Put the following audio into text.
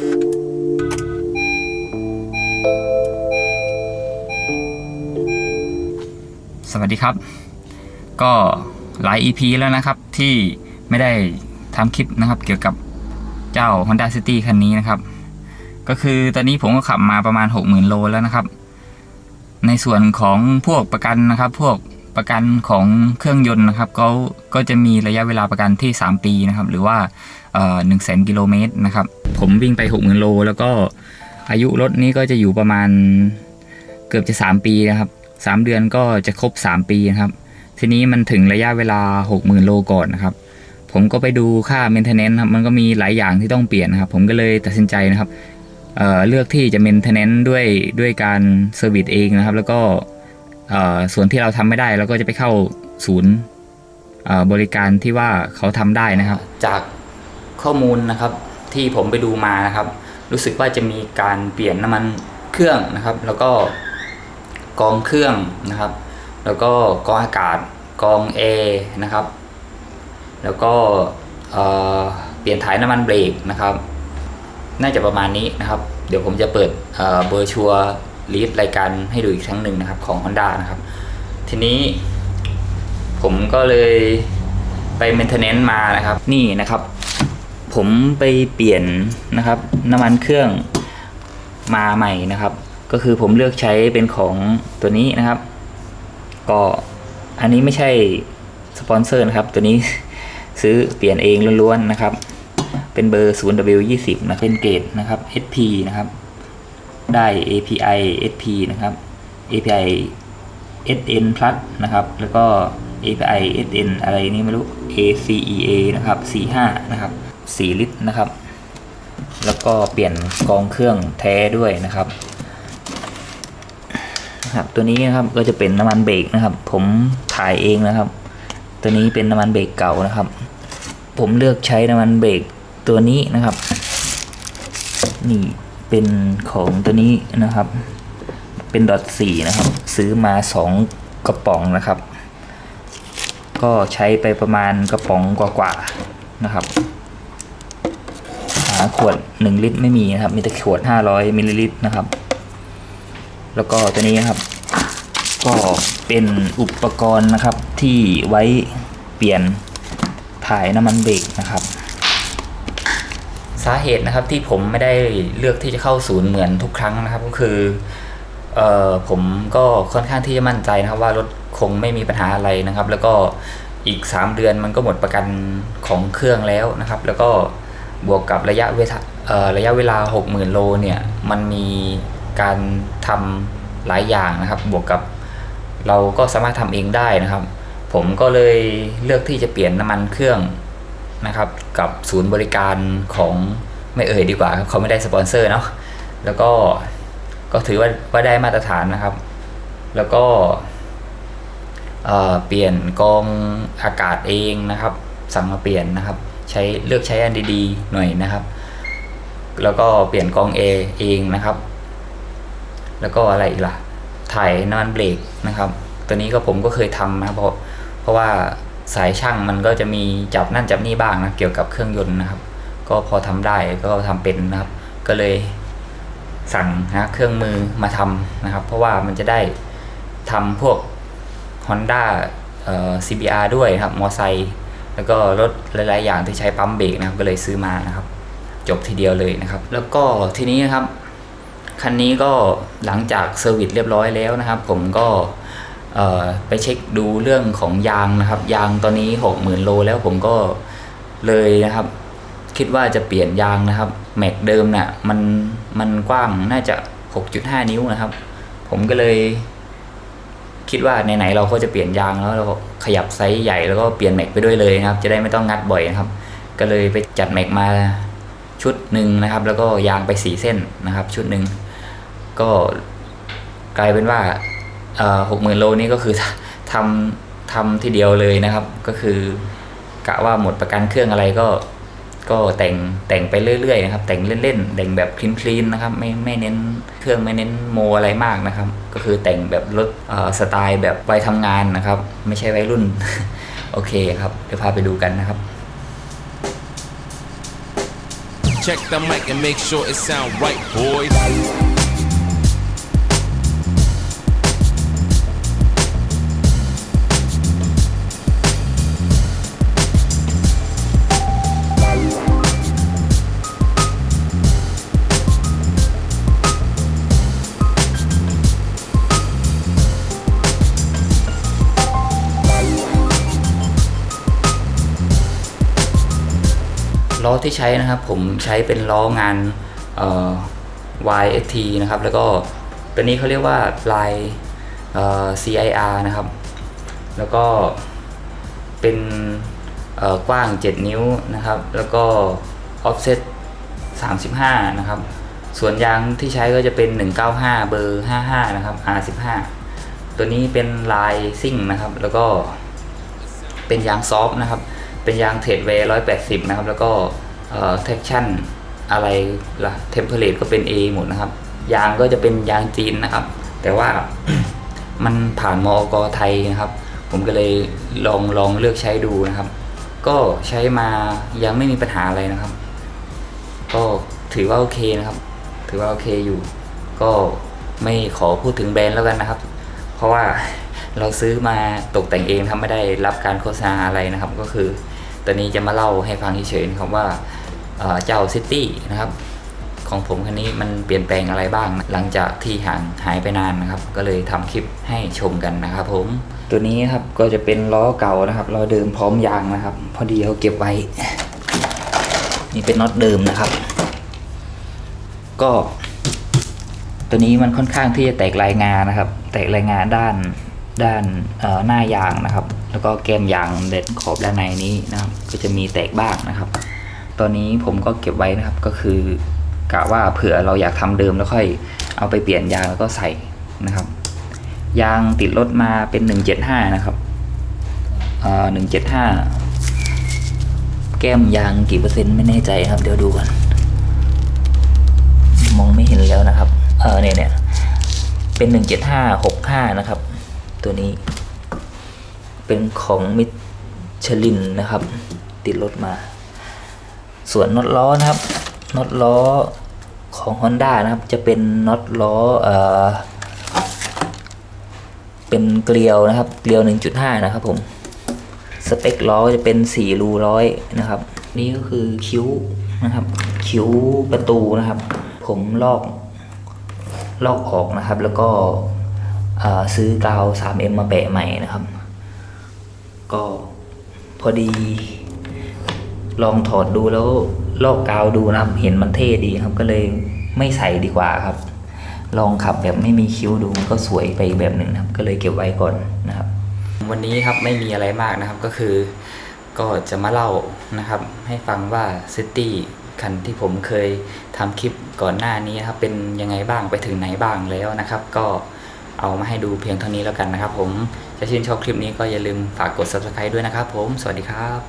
สวัสดีครับ ก็หลาย EP แล้วนะครับที่ไม่ได้ทำคลิปนะครับ เกี่ยวกับเจ้า Honda City คันนี้นะครับ ก็คือตอนนี้ผมก็ขับมาประมาณ 60,000 โลแล้วนะครับ ในส่วนของพวกประกันนะครับ พวกประกันของเครื่องยนต์นะครับก็ก็จะมีระยะเวลาประกันที่ 3 ปีนะครับ หรือว่า หนึ่งแสนกิโลเมตรนะครับ ผมวิ่งไป60,000โล แล้วก็อายุรถนี้ก็จะอยู่ประมาณเกือบจะ 3 ปีนะครับ 3 เดือนก็จะครบ 3 ปีนะครับ ทีนี้มันถึงระยะเวลา 60,000 โลก่อนนะครับ ผมก็ไปดูค่า maintenance ครับ มันก็มีหลายอย่างที่ต้องเปลี่ยนนะครับ ผมก็เลยตัดสินใจนะครับเเลือกที่จะ maintenance ด้วยด้วยการเซอร์วิสเองนะครับ แล้วก็เอ่อส่วนที่เราทำไม่ได้เราก็จะไปเข้าศูนย์เอ่อบริการที่ว่าเขาทำได้นะครับ จาก ข้อมูลนะครับที่ผมไปดูมานะครับ รู้สึกว่าจะมีการเปลี่ยนน้ำมันเครื่องนะครับ แล้วก็กองเครื่องนะครับ แล้วก็กองอากาศกองแอร์นะครับ แล้วก็เปลี่ยนถ่ายน้ำมันเบรกนะครับ น่าจะประมาณนี้นะครับ เดี๋ยวผมจะเปิดเบอร์ชัวลีดรายการให้ดูอีกครั้งหนึ่งนะครับของ Honda นะครับ ทีนี้ผมก็เลยไป maintenance มานะครับ นี่นะครับ ผมไปเปลี่ยนนะครับน้ำมันเครื่องมาใหม่นะครับ ก็คือผมเลือกใช้เป็นของตัวนี้นะครับ ก็อันนี้ไม่ใช่สปอนเซอร์นะครับ ตัวนี้ซื้อเปลี่ยนเองล้วนๆนะครับ เป็นเบอร์ 0W20 นะเป็นเกรดนะครับ SP นะครับ ได้ API SP นะครับ API SN plus นะครับ แล้วก็ API SN อะไรนี่ไม่รู้ ACEA นะครับ45นะครับ 4 ลิตรนะครับ แล้วก็เปลี่ยนกองเครื่องแท้ด้วยนะครับครับตัวนี้นะครับก็จะเป็นน้ำมันเบรกนะครับ ผมถ่ายเองนะครับ ตัวนี้เป็นน้ำมันเบรกเก่านะครับ ผมเลือกใช้น้ำมันเบรกตัวนี้นะครับ นี่เป็นของตัวนี้นะครับ เป็นดอทสี่นะครับ ซื้อมาสองกระป๋องนะครับ ก็ใช้ไปประมาณกระป๋องกว่าๆนะครับ ขวด 1 ลิตรไม่มีนะครับ มีแต่ขวด 500มิลลิลิตรนะครับ แล้วก็ตัวนี้นะครับ ก็เป็นอุปกรณ์นะครับที่ไว้เปลี่ยนถ่ายน้ำมันเบรกนะครับ สาเหตุนะครับที่ผมไม่ได้เลือกที่จะเข้าศูนย์เหมือนทุกครั้งนะครับ ก็คือเออผมก็ค่อนข้างที่จะมั่นใจนะครับว่ารถคงไม่มีปัญหาอะไรนะครับ แล้วก็อีก 3 เดือนมันก็หมดประกันของเครื่องแล้วนะครับ แล้วก็ บวกกับระยะเวลาระยะเวลา 60,000 โลเนี่ยมันมีการทำหลายอย่างนะครับ บวกกับเราก็สามารถทำเองได้นะครับ ผมก็เลยเลือกที่จะเปลี่ยนน้ำมันเครื่องนะครับ กับศูนย์บริการของไม่เอ่ยดีกว่าครับเขาไม่ได้สปอนเซอร์เนาะแล้วก็ก็ถือว่าว่าได้มาตรฐานนะครับ แล้วก็เเปลี่ยนกองอากาศเองนะครับ สั่งมาเปลี่ยนนะครับ ใช้เลือกใช้อันดีๆหน่อยนะครับ แล้วก็เปลี่ยนกองเอเองนะครับ แล้วก็อะไรอีกล่ะ ถ่ายน้ำมันเบรกนะครับ ตัวนี้ก็ผมก็เคยทำนะเพราะเพราะว่าสายช่างมันก็จะมีจับนั่นจับนี่บ้างนะเกี่ยวกับเครื่องยนต์นะครับ ก็พอทำได้ก็ทำเป็นนะครับ ก็เลยสั่งนะเครื่องมือมาทำนะครับ เพราะว่ามันจะได้ทำพวก Honda เอ่อ CBR ด้วยครับ มอไซค์ แล้วก็รถหลาย ๆ อย่างที่ใช้ปั๊มเบรกนะครับก็เลยซื้อมานะครับ จบทีเดียวเลยนะครับ แล้วก็ทีนี้นะครับคันนี้ก็หลังจากเซอร์วิสเรียบร้อยแล้วนะครับ ผมก็ไปเช็คดูเรื่องของยางนะครับ ยางตอนนี้ 60,000 โลแล้วผมก็เลยนะครับ คิดว่าจะเปลี่ยนยางนะครับ แม็กเดิมเนี่ยมันมันกว้างน่าจะ 6.5 นิ้วนะครับ ผมก็เลย คิดว่าไหนๆเราก็จะเปลี่ยนยางแล้วเราขยับไซส์ใหญ่แล้วก็เปลี่ยนแม็กไปด้วยเลยนะครับ จะได้ไม่ต้องงัดบ่อยนะครับ ก็เลยไปจัดแม็กมาชุดหนึ่งนะครับ แล้วก็ยางไปสีเส้นนะครับ ชุดหนึ่งก็กลายเป็นว่าหกหมื่นโลนี่ก็คือทำทำทีเดียวเลยนะครับ ก็คือกะว่าหมดประกันเครื่องอะไรก็ ก็แต่งแต่งไปเรื่อยๆนะครับ แต่งเล่นๆแต่งแบบคลีนๆนะครับ ไม่ไม่เน้นเครื่องไม่เน้นโมอะไรมากนะครับ ก็คือแต่งแบบรถสไตล์แบบวัยทำงานนะครับ ไม่ใช่วัยรุ่น โอเคครับเดี๋ยวพาไปดูกันนะครับ Check the mic and make sure it sound right, boys. ล้อที่ใช้นะครับผมใช้เป็นล้องานเอ่อ YST นะครับ แล้วก็ตัวนี้เขาเรียกว่าลายเอ่อ CIR นะครับ แล้วก็เป็นเอ่อกว้าง 7 นิ้วนะครับ แล้วก็ offset 35 นะครับ ส่วนยางที่ใช้ก็จะเป็น 195 เบอร์ 55 นะครับ R15 ตัวนี้เป็นลายซิ่งนะครับ แล้วก็เป็นยางซอฟต์นะครับ เป็นยางเทรดเวย์ร้อยแปดสิบนะครับ แล้วก็เอ่อเทคชั่นอะไรล่ะเทมเพลตก็เป็น A หมดนะครับ ยางก็จะเป็นยางจีนนะครับ แต่ว่ามันผ่านมอกไทยนะครับ ผมก็เลยลองลองเลือกใช้ดูนะครับ ก็ใช้มายังไม่มีปัญหาอะไรนะครับ ก็ถือว่าโอเคนะครับ ถือว่าโอเคอยู่ ก็ไม่ขอพูดถึงแบรนด์แล้วกันนะครับ เพราะว่า เราซื้อมาตกแต่งเองทำไม่ได้รับการโฆษณาอะไรนะครับ ก็คือตอนนี้จะมาเล่าให้ฟังเฉยๆครับว่าเจ้าซิตี้นะครับของผมคันนี้มันเปลี่ยนแปลงอะไรบ้าง หลังจากที่ห่างหายไปนานนะครับ ก็เลยทำคลิปให้ชมกันนะครับผมตัวนี้ครับก็จะเป็นล้อเก่านะครับล้อเดิมพร้อมยางนะครับ พอดีเขาเก็บไว้ นี่เป็นน็อตเดิมนะครับ ก็ ตัวนี้มันค่อนข้างที่จะแตกลายงานนะครับ แตกลายงานด้าน ด้านหน้ายางนะครับ แล้วก็แก้มยางเด็ดขอบด้านในนี้นะครับ ก็จะมีแตกบ้างนะครับ ตอนนี้ผมก็เก็บไว้นะครับก็คือกะว่าเผื่อเราอยากทำเดิมแล้วค่อยเอาไปเปลี่ยนยางแล้วก็ใส่นะครับ ยางติดรถมาเป็น 175 นะครับเอ่อ175แก้มยางกี่เปอร์เซ็นต์ไม่แน่ใจครับ เดี๋ยวดูก่อนมองไม่เห็นแล้วนะครับ เออเนี่ยเนี่ยเป็นหนึ่งเจ็ดห้าหกห้านะครับ ตัวนี้ เป็นของมิชลินนะครับ ติดรถมา ส่วนน็อตล้อนะครับน็อตล้อของ Honda นะครับ จะเป็นน็อตล้อเอ่อเป็นเกลียวนะครับ เกลียว 1.5 นะครับผม สเปคล้อจะเป็น 4 รูร้อยนะครับ นี่ก็คือคิ้วนะครับ คิ้วประตูนะครับ ผมลอกลอกออกนะครับ แล้วก็ ซื้อกาว 3M มาแปะใหม่นะครับ ก็พอดี ลองถอดดูแล้วลอกกาวดูนะครับเห็นมันเท่ดีครับ ก็เลยไม่ใส่ดีกว่าครับ ลองขับแบบไม่มีคิ้วดูมันก็สวยไปอีกแบบหนึ่งนะครับ ก็เลยเก็บไว้ก่อนนะครับ วันนี้ครับไม่มีอะไรมากนะครับก็คือ ก็จะมาเล่านะครับ ให้ฟังว่าซิตี้คันที่ผมเคยทำคลิปก่อนหน้านี้ครับเป็นยังไงบ้างไปถึงไหนบ้างแล้วนะครับ ก็ เอามาให้ดูเพียงเท่านี้แล้วกันนะครับผมถ้าชื่นชอบคลิปนี้ก็อย่าลืมฝากกด subscribe ด้วยนะครับผม สวัสดีครับ